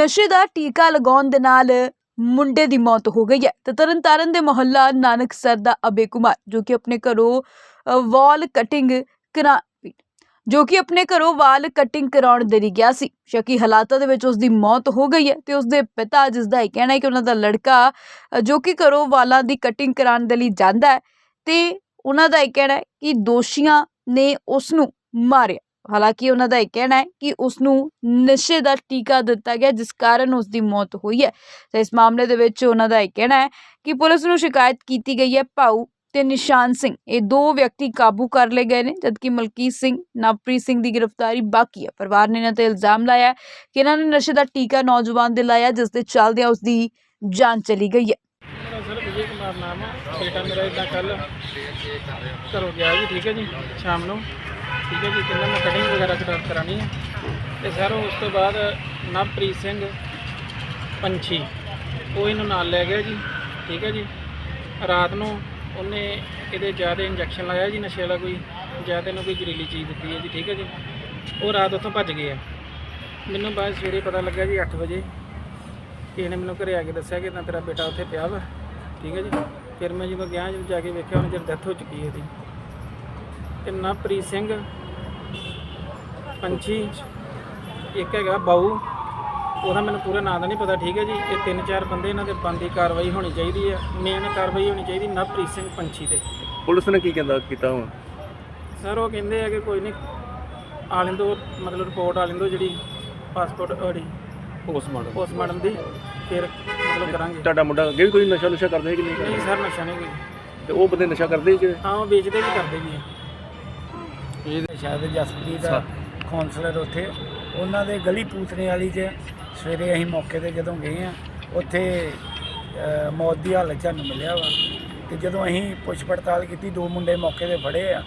ਨਸ਼ੇ ਦਾ ਟੀਕਾ ਲਗਾਉਣ ਦੇ ਨਾਲ ਮੁੰਡੇ ਦੀ ਮੌਤ ਹੋ ਗਈ ਹੈ। ਤੇ ਤਰਨਤਾਰਨ ਦੇ ਮੁਹੱਲਾ ਨਾਨਕਸਰ ਦਾ ਅਬੇ ਕੁਮਾਰ, ਜੋ ਕਿ ਆਪਣੇ ਘਰੋਂ ਵਾਲ ਕਟਿੰਗ ਕਰਾ, ਜੋ ਕਿ ਆਪਣੇ ਘਰੋਂ ਵਾਲ ਕਟਿੰਗ ਕਰਾਉਣ ਦੇ ਲਈ ਗਿਆ ਸੀ। ਸ਼ੱਕੀ ਹਾਲਾਤਾਂ ਦੇ ਵਿੱਚ ਉਸ ਦੀ ਮੌਤ ਹੋ ਗਈ ਹੈ ਤੇ ਉਸ ਦੇ ਪਿਤਾ ਜਿਸ ਦਾ ਇਹ ਕਹਿਣਾ ਹੈ ਕਿ ਉਹਨਾਂ ਦਾ ਲੜਕਾ ਜੋ ਕਿ ਘਰੋਂ ਵਾਲਾਂ ਦੀ ਕਟਿੰਗ ਕਰਾਉਣ ਦੇ ਲਈ ਜਾਂਦਾ ਹੈ, ਤੇ ਉਹਨਾਂ ਦਾ ਇਹ ਕਹਿਣਾ ਹੈ ਕਿ ਦੋਸ਼ੀਆਂ ਨੇ ਉਸ ਨੂੰ ਮਾਰਿਆ। ਹਾਲਾਂਕਿ ਉਹਨਾਂ ਦਾ ਇਹ ਕਹਿਣਾ ਹੈ ਕਿ ਉਸ ਨੂੰ ਨਸ਼ੇ ਦਾ ਟੀਕਾ ਦਿੱਤਾ ਗਿਆ, ਜਿਸ ਕਾਰਨ ਉਸ ਦੀ ਮੌਤ ਹੋਈ ਹੈ। ਤੇ ਇਸ ਮਾਮਲੇ ਦੇ ਵਿੱਚ ਉਹਨਾਂ ਦਾ ਇਹ ਕਹਿਣਾ ਹੈ ਕਿ ਪੁਲਿਸ ਨੂੰ ਸ਼ਿਕਾਇਤ ਕੀਤੀ ਗਈ ਹੈ ਭਾਊ ਤੇ ਨਿਸ਼ਾਨ ਸਿੰਘ। ਇਹ ਦੋ ਵਿਅਕਤੀ ਕਾਬੂ ਕਰ ਲਏ ਗਏ ਨੇ, ਜਦਕਿ ਮਲਕੀਤ ਸਿੰਘ, ਨਵਪ੍ਰੀਤ ਸਿੰਘ ਦੀ ਗ੍ਰਿਫਤਾਰੀ ਬਾਕੀ ਹੈ। ਪਰਿਵਾਰ ਨੇ ਇਹਨਾਂ ਤੇ ਇਲਜ਼ਾਮ ਲਾਇਆ ਕਿ ਇਹਨਾਂ ਨੇ ਨਸ਼ੇ ਦਾ ਟੀਕਾ ਨੌਜਵਾਨ ਦੇ ਲਾਇਆ, ਜਿਸ ਦੇ ਚੱਲਦਿਆਂ ਉਸ ਦੀ ਜਾਨ ਚਲੀ ਗਈ ਹੈ। ਸਰ ਵਿਜੇ ਕੁਮਾਰ ਨਾਮ ਆ। ਬੇਟਾ ਮੇਰਾ ਇਦਾਂ ਕੱਲ ਘਰੋਂ ਗਿਆ ਜੀ, ਠੀਕ ਹੈ ਜੀ, ਸ਼ਾਮ ਨੂੰ। ਠੀਕ ਹੈ ਜੀ ਕਹਿੰਦਾ ਮੈਂ ਕਟਿੰਗ ਵਗੈਰਾ ਕਰਾ ਕਰਾਣੀ ਹੈ। ਤੇ ਸਰ ਉਸ ਤੋਂ ਬਾਅਦ ਨਵਪ੍ਰੀਤ ਸਿੰਘ ਪੰਛੀ, ਉਹ ਇਹਨੂੰ ਨਾਲ ਲੈ ਗਿਆ ਜੀ, ਠੀਕ ਹੈ ਜੀ। ਰਾਤ ਨੂੰ ਉਹਨੇ ਇਹਦੇ ਜ਼ਿਆਦਾ ਇੰਜੈਕਸ਼ਨ ਲਾਇਆ ਜੀ, ਨਸ਼ੇ ਵਾਲਾ ਕੋਈ, ਜ਼ਿਆਦਾ ਨੂੰ ਕੋਈ ਜ਼ਹਿਰੀਲੀ ਚੀਜ਼ ਦਿੱਤੀ ਹੈ ਜੀ, ਠੀਕ ਹੈ ਜੀ। ਉਹ ਰਾਤ ਉੱਥੋਂ ਭੱਜ ਗਏ ਆ। ਮੈਨੂੰ ਬਾਅਦ ਸਵੇਰੇ ਪਤਾ ਲੱਗਾ ਜੀ 8 ਵਜੇ ਕਿਸੇ ਨੇ ਮੈਨੂੰ ਘਰੇ ਆ ਕੇ ਦੱਸਿਆ ਕਿ ਤਾਂ ਤੇਰਾ ਬੇਟਾ ਉੱਥੇ ਪਿਆ ਵਾ, ਠੀਕ ਹੈ ਜੀ। ਫਿਰ ਮੈਂ ਜਦੋਂ ਗਿਆ ਜਦੋਂ ਜਾ ਕੇ ਵੇਖਿਆ ਉਹਨੇ ਜਦ ਡੈਥ ਹੋ ਚੁੱਕੀ ਹੈ ਜੀ ਤੇ ਨਵਪ੍ਰੀਤ ਸਿੰਘ? ਪੰਛੀ। ਇੱਕ ਹੈਗਾ ਬਾਊ। ਉਹਦਾ ਮੈਨੂੰ ਪੂਰਾ ਨਾਂ ਦਾ ਨਹੀਂ ਪਤਾ ਠੀਕ ਹੈ ਜੀ? ਇਹ ਤਿੰਨ ਚਾਰ ਬੰਦੇ ਇਹਨਾਂ ਤੇ ਬੰਦੀ ਕਾਰਵਾਈ ਹੋਣੀ ਚਾਹੀਦੀ ਹੈ। ਮੇਨ ਕਾਰਵਾਈ ਹੋਣੀ ਚਾਹੀਦੀ ਨਵਪ੍ਰੀਤ ਸਿੰਘ ਪੰਛੀ ਤੇ। ਪੁਲਿਸ ਨੇ ਕੀ ਕਹਿੰਦਾ ਕੀਤਾ ਹੁਣ? ਸਰ ਉਹ ਕਹਿੰਦੇ ਆ ਕਿ ਕੋਈ ਨਹੀਂ ਆਲਿੰਦੋ ਮਤਲਬ ਰਿਪੋਰਟ ਆਲਿੰਦੋ ਜਿਹੜੀ ਪਾਸਪੋਰਟ ਉਹਦੀ ਪੋਸਟਮਾਰਟਮ ਪੋਸਟਮਾਰਟਮ ਦੀ ਫਿਰ ਮਤਲਬ ਕਰਾਂਗੇ। ਤੁਹਾਡਾ ਮੁੰਡਾ ਅੱਗੇ ਵੀ ਕੋਈ ਨਸ਼ਾ ਨੁਸ਼ਾ ਕਰਦਾ ਹੈ ਕਿ ਨਹੀਂ? ਨਹੀਂ ਸਰ ਨਸ਼ਾ ਨਹੀਂ ਕੋਈ। ਤੇ ਉਹ ਬੰਦੇ ਨਸ਼ਾ ਕਰਦੇ ਕਿ? ਹਾਂ ਉਹ ਵੇਚਦੇ ਵੀ ਕਰਦੇ ਵੀ ਆ ਇਹ ਸ਼ਾਇਦ ਜਸਪ੍ਰੀਤ ਦਾ ਕਾਉਂਸਲਰ ਉੱਥੇ। ਉਹਨਾਂ ਦੇ ਗਲੀ ਪੂਤਨੇ ਵਾਲੀ 'ਚ ਸਵੇਰੇ ਅਸੀਂ ਮੌਕੇ ਤੇ ਜਦੋਂ ਗਏ ਆ ਉੱਥੇ ਮੌਤ ਦੀ ਹਾਲਤ ਸਾਨੂੰ ਮਿਲਿਆ ਵਾ। ਤੇ ਜਦੋਂ ਅਸੀਂ ਪੁੱਛ ਪੜਤਾਲ ਕੀਤੀ ਦੋ ਮੁੰਡੇ ਮੌਕੇ ਤੇ ਫੜੇ ਆ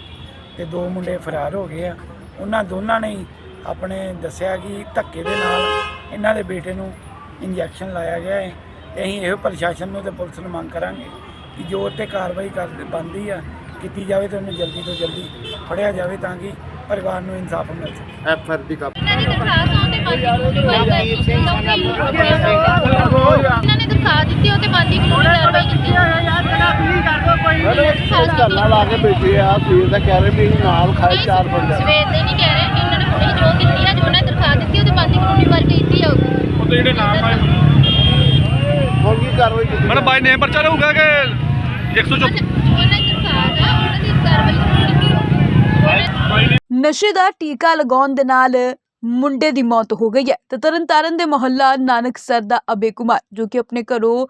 ਤੇ ਦੋ ਮੁੰਡੇ ਫਰਾਰ ਹੋ ਗਏ ਆ। ਉਹਨਾਂ ਦੋਨਾਂ ਨੇ ਆਪਣੇ ਦੱਸਿਆ ਕਿ ਧੱਕੇ ਦੇ ਨਾਲ ਇਹਨਾਂ ਦੇ ਬੇਟੇ ਨੂੰ ਇੰਜੈਕਸ਼ਨ ਲਾਇਆ ਗਿਆ ਹੈ ਤੇ ਅਸੀਂ ਇਹੋ ਪ੍ਰਸ਼ਾਸਨ ਨੂੰ ਤੇ ਪੁਲਿਸ ਨੂੰ ਮੰਗ ਕਰਾਂਗੇ ਕਿ ਜੋ ਤੇ ਕਾਰਵਾਈ ਕਰ ਬੰਦੀ ਆ ਕੀਤੀ ਜਾਵੇ ਤੇ ਉਹਨੂੰ ਜਲਦੀ ਤੋਂ ਜਲਦੀ ਫੜਿਆ ਜਾਵੇ ਤਾਂ ਕਿ ਪਰਿਵਾਰ ਨੂੰ ਇਨਸਾਫ ਮਿਲ ਸਕੇ। ਐਫ ਆਰ ਦੀ ਕਾਪੀ। ਇਹਨਾਂ ਨੇ ਦਰਖਾਸਤ ਆਉਣ ਤੇ ਬੰਦੀ ਇਹਨਾਂ ਨੇ ਦਰਖਾਸਤ ਦਿੱਤੀ ਉਹ ਤੇ ਬੰਦੀ ਕਾਨੂੰਨੀ ਕਾਰਵਾਈ ਕੀਤੀ ਧਰਨਾ ਲਾ ਕੇ ਬੈਠੇ ਆ ਸਵੇਰ ਦਾ ਕਹਿ ਰਹੇ ਵੀ ਅਸੀਂ ਨਾਲ ਖਾਏ ਚਾਰ ਬੰਦੇ। ਸਵੇਰ ਦੇ ਨਹੀਂ ਕਹਿ ਰਹੇ ਕਿ ਉਹਨਾਂ ਨੇ ਇਹ ਜੋ ਕੀਤੀ ਹੈ ਜੋ ਉਹਨਾਂ ਨੇ ਦਰਖਾਸਤ ਦਿੱਤੀ ਉਹ ਤੇ ਬੰਦੀ ਕਾਨੂੰਨੀ ਕਾਰਵਾਈ ਕੀਤੀ ਜਾਊਗੀ ਉਹਦੇ ਜਿਹੜੇ ਨਾਮ ਆਏ ਹੁਣ ਕੀ ਕਾਰਵਾਈ ਕੀਤੀ ਮੈਡਮ ਬਾਈ ਨੇਮ ਪਰਚਾ ਰਹੂਗਾ ਕਿ 124 ਉਹਨਾਂ ਦੀ ਦਰਖਾਸਤ ਆ ਉਹਨਾਂ ਦੀ ਕਾਰਵਾਈ ਨਸ਼ੇ ਦਾ ਟੀਕਾ ਲਗਾਉਣ ਦੇ ਨਾਲ ਮੁੰਡੇ ਦੀ ਮੌਤ ਹੋ ਗਈ ਹੈ। ਤੇ ਤਰਨਤਾਰਨ ਦੇ ਮੁਹੱਲਾ ਨਾਨਕਸਰ ਦਾ ਅਬੇ ਕੁਮਾਰ, ਜੋ ਕਿ ਆਪਣੇ ਘਰੋਂ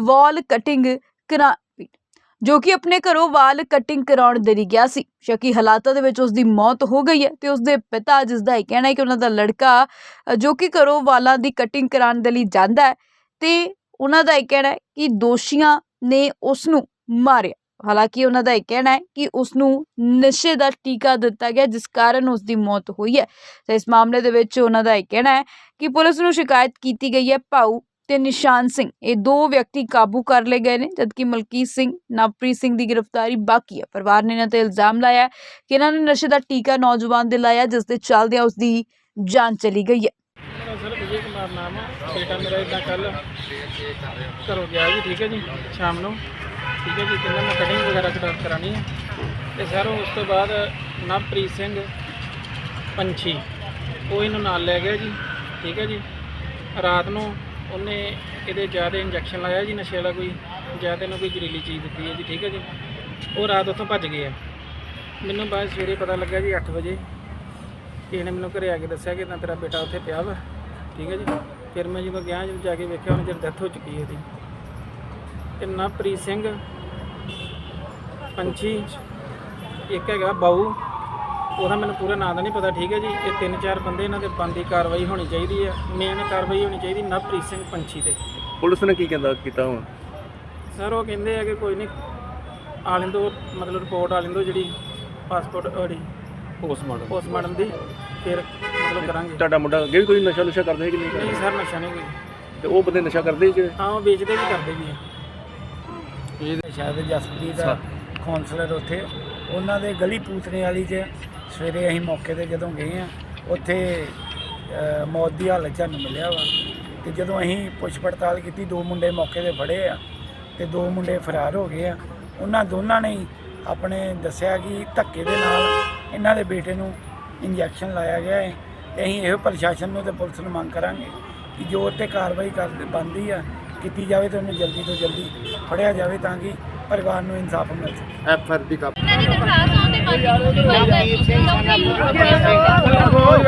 ਵਾਲ ਕਟਿੰਗ ਕਰਾ, ਜੋ ਕਿ ਆਪਣੇ ਘਰੋਂ ਵਾਲ ਕਟਿੰਗ ਕਰਾਉਣ ਦੇ ਲਈ ਗਿਆ ਸੀ। ਸ਼ੱਕੀ ਹਾਲਾਤਾਂ ਦੇ ਵਿੱਚ ਉਸ ਦੀ ਮੌਤ ਹੋ ਗਈ ਹੈ ਤੇ ਉਸ ਦੇ ਪਿਤਾ ਜਿਸ ਦਾ ਇਹ ਕਹਿਣਾ ਹੈ ਕਿ ਉਹਨਾਂ ਦਾ ਲੜਕਾ ਜੋ ਕਿ ਘਰੋਂ ਵਾਲਾਂ ਦੀ ਕਟਿੰਗ ਕਰਾਉਣ ਦੇ ਲਈ ਜਾਂਦਾ ਹੈ, ਤੇ ਉਹਨਾਂ ਦਾ ਇਹ ਕਹਿਣਾ ਹੈ ਕਿ ਦੋਸ਼ੀਆਂ ਨੇ ਉਸ ਨੂੰ ਮਾਰਿਆ। ਹਾਲਾਂਕਿ ਉਹਨਾਂ ਦਾ ਇਹ ਕਹਿਣਾ ਹੈ ਕਿ ਉਸ ਨੂੰ ਨਸ਼ੇ ਦਾ ਟੀਕਾ ਦਿੱਤਾ ਗਿਆ, ਜਿਸ ਕਾਰਨ ਉਸ ਦੀ ਮੌਤ ਹੋਈ ਹੈ। ਤੇ ਇਸ ਮਾਮਲੇ ਦੇ ਵਿੱਚ ਉਹਨਾਂ ਦਾ ਇਹ ਕਹਿਣਾ ਹੈ ਕਿ ਪੁਲਿਸ ਨੂੰ ਸ਼ਿਕਾਇਤ ਕੀਤੀ ਗਈ ਹੈ ਭਾਊ ਤੇ ਨਿਸ਼ਾਨ ਸਿੰਘ। ਇਹ ਦੋ ਵਿਅਕਤੀ ਕਾਬੂ ਕਰ ਲਏ ਗਏ ਨੇ, ਜਦਕਿ ਮਲਕੀਤ ਸਿੰਘ, ਨਵਪ੍ਰੀਤ ਸਿੰਘ ਦੀ ਗ੍ਰਿਫਤਾਰੀ ਬਾਕੀ ਹੈ। ਪਰਿਵਾਰ ਨੇ ਇਹਨਾਂ ਤੇ ਇਲਜ਼ਾਮ ਲਾਇਆ ਕਿ ਇਹਨਾਂ ਨੇ ਨਸ਼ੇ ਦਾ ਟੀਕਾ ਨੌਜਵਾਨ ਦੇ ਲਾਇਆ, ਜਿਸ ਦੇ ਚੱਲਦਿਆਂ ਉਸ ਦੀ ਜਾਨ ਚਲੀ ਗਈ ਹੈ। ਬੇਟਾ ਮੇਰਾ ਇਦਾਂ ਕੱਲ ਘਰੋਂ ਗਿਆ ਜੀ, ਠੀਕ ਹੈ ਜੀ, ਸ਼ਾਮ ਨੂੰ। ਠੀਕ ਹੈ ਜੀ ਕਹਿੰਦਾ ਮੈਂ ਕਟਿੰਗ ਵਗੈਰਾ ਕਰਾ ਕਰਾਣੀ ਹੈ। ਤੇ ਸਰ ਉਸ ਤੋਂ ਬਾਅਦ ਨਵਪ੍ਰੀਤ ਸਿੰਘ ਪੰਛੀ, ਉਹ ਇਹਨੂੰ ਨਾਲ ਲੈ ਗਿਆ ਜੀ, ਠੀਕ ਹੈ ਜੀ। ਰਾਤ ਨੂੰ ਉਹਨੇ ਇਹਦੇ ਜ਼ਿਆਦਾ ਇੰਜੈਕਸ਼ਨ ਲਾਇਆ ਜੀ, ਨਸ਼ੇ ਵਾਲਾ ਕੋਈ ਜਾਂ ਜ਼ਿਆਦਾ ਇਹਨੂੰ ਕੋਈ ਜ਼ਹਿਰੀਲੀ ਚੀਜ਼ ਦਿੱਤੀ ਹੈ ਜੀ, ਠੀਕ ਹੈ ਜੀ। ਉਹ ਰਾਤ ਉੱਥੋਂ ਭੱਜ ਗਏ ਆ। ਮੈਨੂੰ ਬਾਅਦ ਸਵੇਰੇ ਪਤਾ ਲੱਗਾ ਜੀ 8 ਵਜੇ। ਕਿਸੇ ਨੇ ਮੈਨੂੰ ਘਰੇ ਆ ਕੇ ਦੱਸਿਆ ਕਿ ਤਾਂ ਤੇਰਾ ਬੇਟਾ ਉੱਥੇ ਪਿਆ ਵਾ, ਠੀਕ ਹੈ ਜੀ। ਫਿਰ ਮੈਂ ਜਦੋਂ ਗਿਆ ਜਦੋਂ ਜਾ ਕੇ ਵੇਖਿਆ ਉਹਨੇ ਜਦ ਡੈਥ ਹੋ ਚੁੱਕੀ ਹੈ ਇਹਦੀ। ਤੇ ਨਵਪ੍ਰੀਤ ਸਿੰਘ ਪੰਛੀ ਇੱਕ ਹੈਗਾ ਬਾਊ ਉਹਦਾ ਮੈਨੂੰ ਪੂਰਾ ਨਾਂ ਦਾ ਨਹੀਂ ਪਤਾ ਠੀਕ ਹੈ ਜੀ। ਇਹ ਤਿੰਨ ਚਾਰ ਬੰਦੇ ਇਹਨਾਂ ਤੇ ਬੰਦੀ ਕਾਰਵਾਈ ਹੋਣੀ ਚਾਹੀਦੀ ਹੈ। ਮੇਨ ਕਾਰਵਾਈ ਹੋਣੀ ਚਾਹੀਦੀ ਨਵਪ੍ਰੀਤ ਸਿੰਘ ਪੰਛੀ ਤੇ। ਪੁਲਿਸ ਨੇ ਕੀ ਕਹਿੰਦਾ ਕੀਤਾ ਹੁਣ? ਸਰ ਉਹ ਕਹਿੰਦੇ ਆ ਕਿ ਕੋਈ ਨਹੀਂ ਆਲਿੰਦੋ ਮਤਲਬ ਰਿਪੋਰਟ ਆਲਿੰਦੋ ਜਿਹੜੀ ਪਾਸਪੋਰਟ ਉਹਦੀ ਪੋਸਟਮਾਰਟਮ ਪੋਸਟਮਾਰਟਮ ਦੀ। ਫਿਰ ਮਤਲਬ ਕਰਾਂਗੇ। ਤੁਹਾਡਾ ਮੁੰਡਾ ਅੱਗੇ ਵੀ ਕੋਈ ਨਸ਼ਾ ਨੁਸ਼ਾ ਕਰਦਾ ਹੈ ਕਿ ਨਹੀਂ ਨਹੀਂ ਸਰ ਨਸ਼ਾ ਨਹੀਂ ਕੋਈ। ਤੇ ਉਹ ਬੰਦੇ ਨਸ਼ਾ ਕਰਦੇ ਕਿ ਹਾਂ ਉਹ ਵੇਚਦੇ ਵੀ ਕਰਦੇ ਵੀ ਆ। ਇਹ ਸ਼ਾਇਦ ਜਸਪ੍ਰੀਤ ਦਾ ਕਾਉਂਸਲਰ ਉੱਥੇ ਉਹਨਾਂ ਦੇ ਗਲੀ ਪੂਤਨੇ ਵਾਲੀ 'ਚ ਸਵੇਰੇ ਅਸੀਂ ਮੌਕੇ ਤੇ ਜਦੋਂ ਗਏ ਆ ਉੱਥੇ ਅ, ਮੌਤ ਦੀ ਹਾਲਤ 'ਚ ਸਾਨੂੰ ਮਿਲਿਆ ਵਾ। ਤੇ ਜਦੋਂ ਅਸੀਂ ਪੁੱਛ ਪੜਤਾਲ ਕੀਤੀ ਦੋ ਮੁੰਡੇ ਮੌਕੇ ਤੇ ਫੜੇ ਆ ਤੇ ਦੋ ਮੁੰਡੇ ਫਰਾਰ ਹੋ ਗਏ ਆ। ਉਹਨਾਂ ਦੋਨਾਂ ਨੇ ਹੀ ਆਪਣੇ ਦੱਸਿਆ ਕਿ ਧੱਕੇ ਦੇ ਨਾਲ ਇਹਨਾਂ ਦੇ ਬੇਟੇ ਨੂੰ ਇੰਜੈਕਸ਼ਨ ਲਾਇਆ ਗਿਆ ਹੈ। ਤੇ ਅਸੀਂ ਇਹੋ ਪ੍ਰਸ਼ਾਸਨ ਨੂੰ ਤੇ ਪੁਲਿਸ ਨੂੰ ਮੰਗ ਕਰਾਂਗੇ ਕਿ ਜੋ ਉੱਤੇ ਕਾਰਵਾਈ ਕਰ ਬੰਦੀ ਆ ਕੀਤੀ ਜਾਵੇ ਤੇ ਉਹਨੂੰ ਜਲਦੀ ਤੋਂ ਜਲਦੀ ਫੜਿਆ ਜਾਵੇ ਤਾਂ ਕਿ ਪਰਿਵਾਰ ਨੂੰ ਇਨਸਾਫ ਮਿਲ ਸਕੇ। ਐਫ ਆਰ ਦੀ ਕਾਪੀ। ਇਹਨਾਂ ਦੀ ਦਰਖਾਸਤ ਕੀਤੀ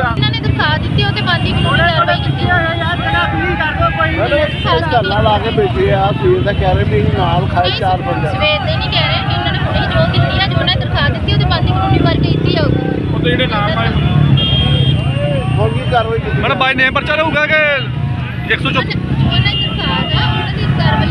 ਇਹਨਾਂ ਨੇ ਦਰਖਾਸਤ ਦਿੱਤੀ ਉਹ ਤੇ ਬੰਦੀ ਕਾਨੂੰਨੀ ਕਾਰਵਾਈ ਕੀਤੀ ਧਰਨਾ ਲਾ ਕੇ ਬੈਠੇ ਆ ਸਵੇਰ ਦਾ ਕਹਿ ਰਹੇ ਵੀ ਨਾਲ ਖਾਏ ਚਾਰ ਬੰਦੇ ਸਵੇਰ ਦੇ ਨਹੀਂ ਕਹਿ ਰਹੇ। ਕਿ ਉਹਨਾਂ ਨੇ ਇਹ ਜੋ ਕੀਤੀ ਆ ਜੋ ਉਹਨਾਂ ਨੇ ਦਰਖਾਸਤ ਦਿੱਤੀ ਉਹ ਤੇ ਬੰਦੀ ਕਾਨੂੰਨੀ ਕਾਰਵਾਈ ਕੀਤੀ ਜਾਊਗੀ ਉਹਦੇ ਜਿਹੜੇ ਨਾਮ ਆਏ ਹੁਣ ਕੀ ਕਾਰਵਾਈ ਕੀਤੀ ਮੈਡਮ ਬਾਈ ਨੇਮ ਪਰਚਾ ਰਹੂਗਾ ਕਿ 124 ਉਹਨਾਂ ਨੇ ਦਰਖਾਸਤ ਆ ਉਹਨਾਂ ਦੀ ਕਾਰਵਾਈ